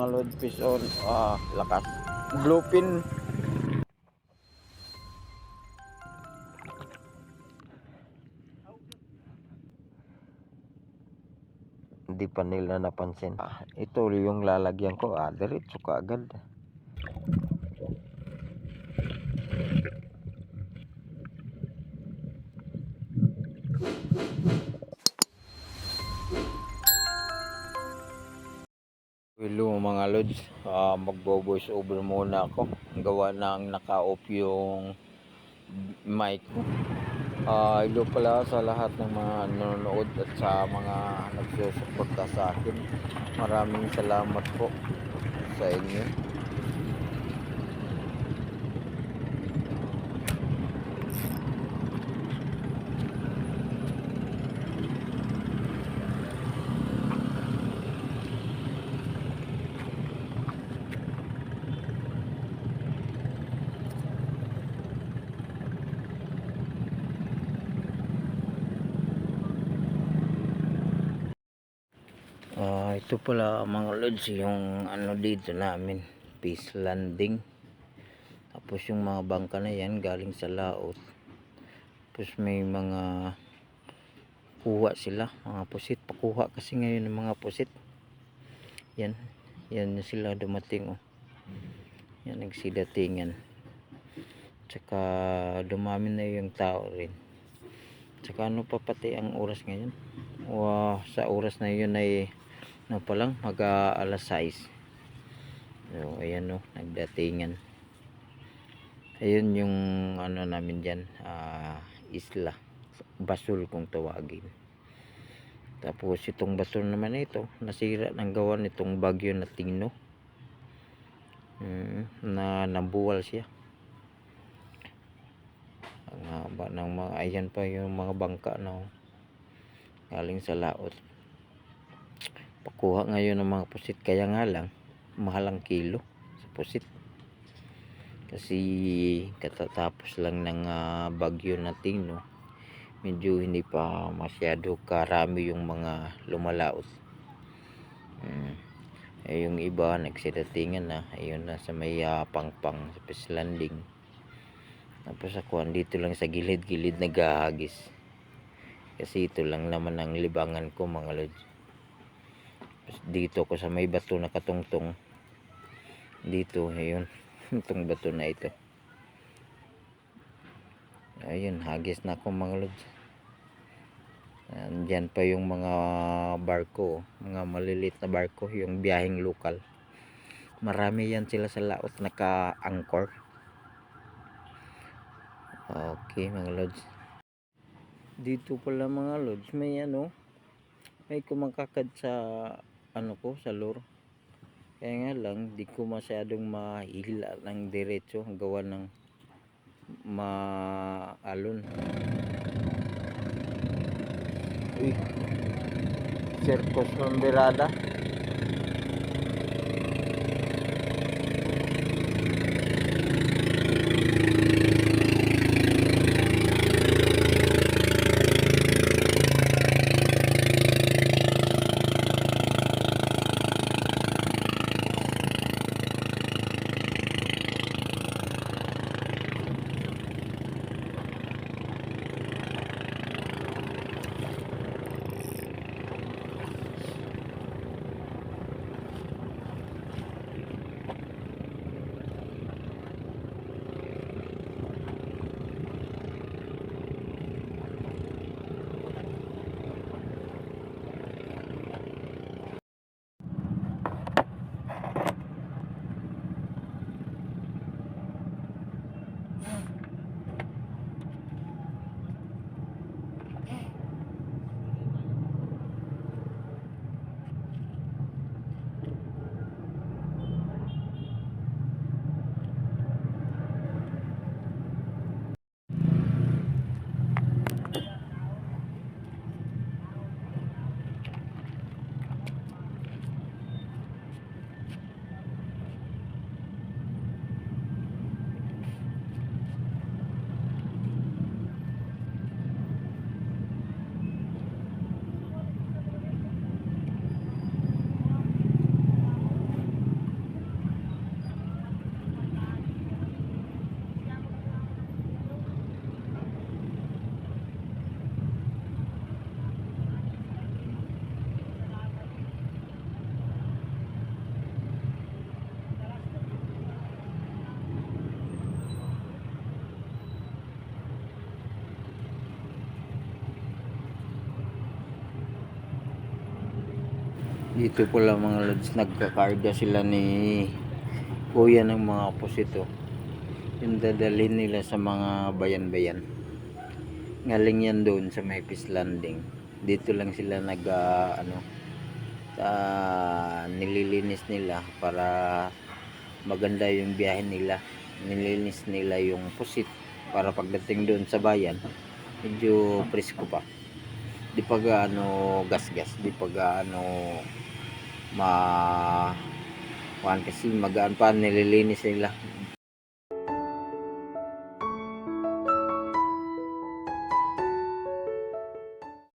Load fish on, ah, lakas. Bluefin. Hindi pa nila napansin. Ah, ito yung lalagyan ko. Ah, diretso ka agad. Hello mga lods, Ah, magbo-voice over muna ako. Gawa ng naka-off yung mic ko. Ah, hello pala sa lahat ng mga nanonood at sa mga nagsusuporta sa akin. Maraming salamat po sa inyo. Ah, ito pala mga lods yung ano dito namin, peace landing. Tapos yung mga bangka na yan galing sa laot. Tapos may mga kuha sila, mga pusit. Pakuha kasi ngayon ng mga pusit. Yan, yan sila dumating oh. Yan nagsidatingan. Tsaka dumami na yung tao rin. Tsaka ano pa pati ang oras ngayon? Wow, sa oras na yun ay ano pa mag ah, alas 6. So, ayan no, nagdatingan. Ayun yung ano namin dyan, ah, isla. Basol kung tawagin. Tapos itong basol naman na ito, nasira ng gawa nitong bagyo na tingno. Mm, na nabuwal siya. Ang haba ng mga, ayan pa yung mga bangka na oh, galing sa laot pakuha ngayon ng mga pusit. Kaya nga lang mahal ang kilo sa pusit. Kasi katatapos lang ng ah, bagyo na tingno medyo hindi pa masyado karami yung mga lumalaot mm. eh, yung iba nagsidatingan na ayun na sa may ah, pangpang sa fish landing. Tapos ako andito lang sa gilid gilid naghahagis. Kasi ito lang naman ang libangan ko mga lods dito ko sa may bato na katungtong. Dito ayun. Itong bato na ito. Ayun hagis na ako mga lods Andyan pa yung mga barko mga malilit na barko yung biyaheng lokal. Marami yan sila sa laot naka-anchor. Okay mga lods dito pala mga lods may ano may kumakakad sa ano ko sa lure kaya nga lang di ko masyadong mahila ng diretso gawa ng maalon. Uy circus ng birada Dito pala mga lods, nagkakarga sila ni kuya ng mga posito. Yung dadalhin nila sa mga bayan-bayan. Galing yan doon sa may Landing. Dito lang sila nag ah, ano ah, nililinis nila para maganda yung biyahe nila. Nililinis nila yung pusit para pagdating doon sa bayan medyo presko pa. Di pa gaano gas-gas, di pa gaano ma kuan kasi magaan pa nililinis nila